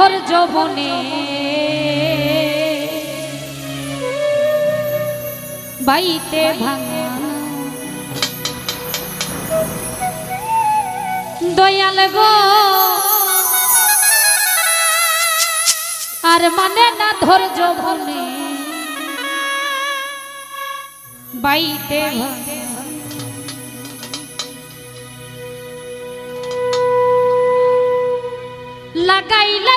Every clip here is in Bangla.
আর মানে না ধৈর্য বনে বাইতে ভাঙা। দয়াল গো। আর মানে না ধৈর্য বনে বাইতে ভাঙা। লাগাইলে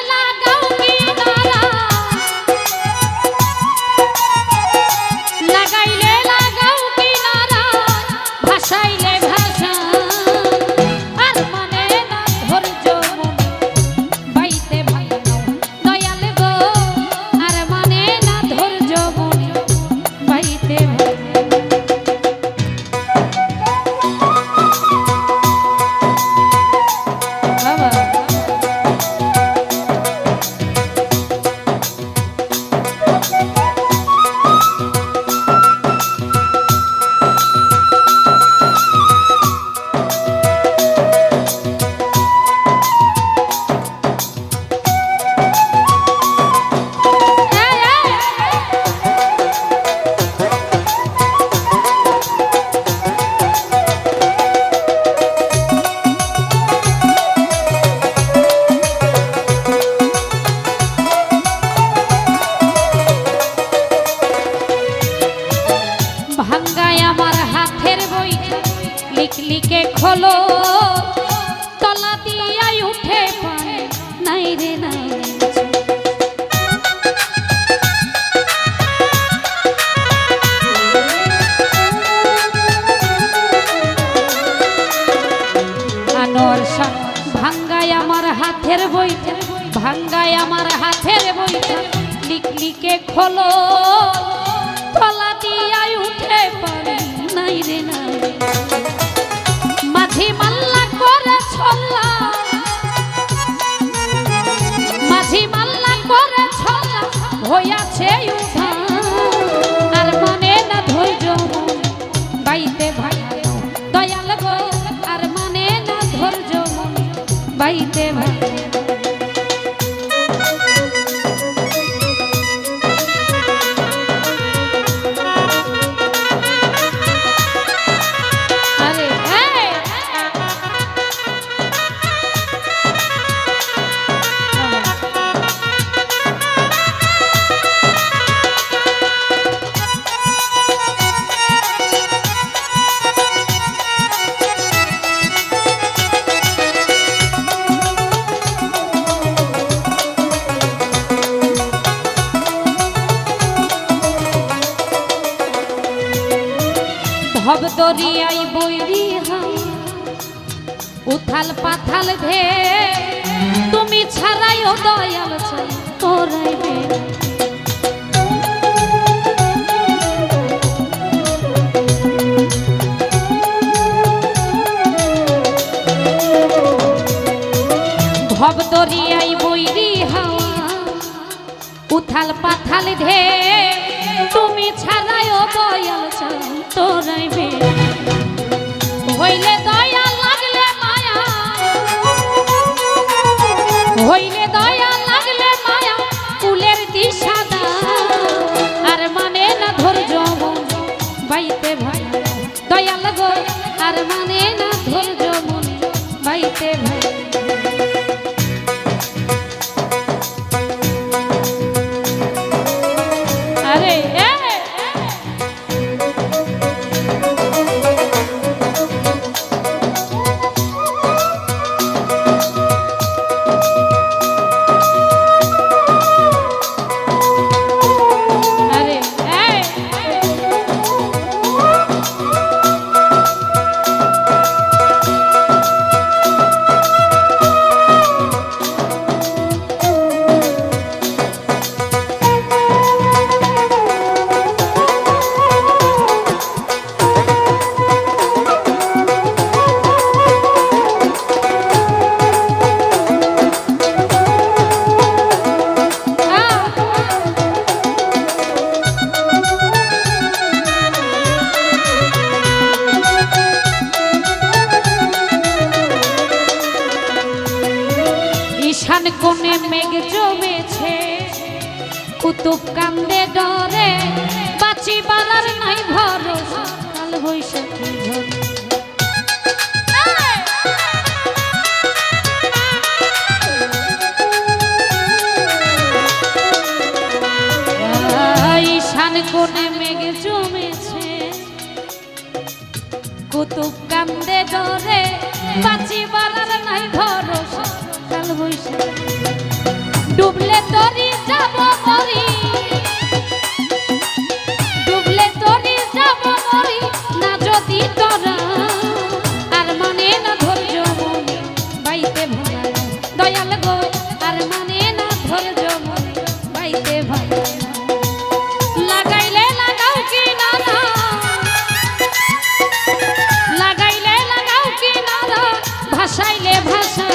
ভাঙ্গায় আমার হাতের বইটা লিকলিকে খোলো তলা দিয়াই উঠে পারি। নাই রে, নাই মাঝি মাল্লা করে ছল্লা মাঝি মাল্লা করে ছল্লা হইয়াছে উঠা দরিয়াই বৈরি উথাল পাথাল ঘে তুমি ছাড়াইও দয়াল চাই তোরাইবে তুমি ও দয়াল তোরাই তোরাইবে হইলে কোণে মেঘ জমেছে, কুতুব কান্দে ডরে, বাঁচি বালার নাই ভরসা, কাল বৈশাখী ঈশান কোণে মেঘ জমেছে, কুতুব কান্দে ডরে, বাঁচি বালার নাই ভরসা দয়াল গো আর মানে না ধৈর্য মনে, পাইতে ভালো লাগাইলে লাগাও কি না লাগাইলে লাগাও কি না ভাসাইলে ভাষা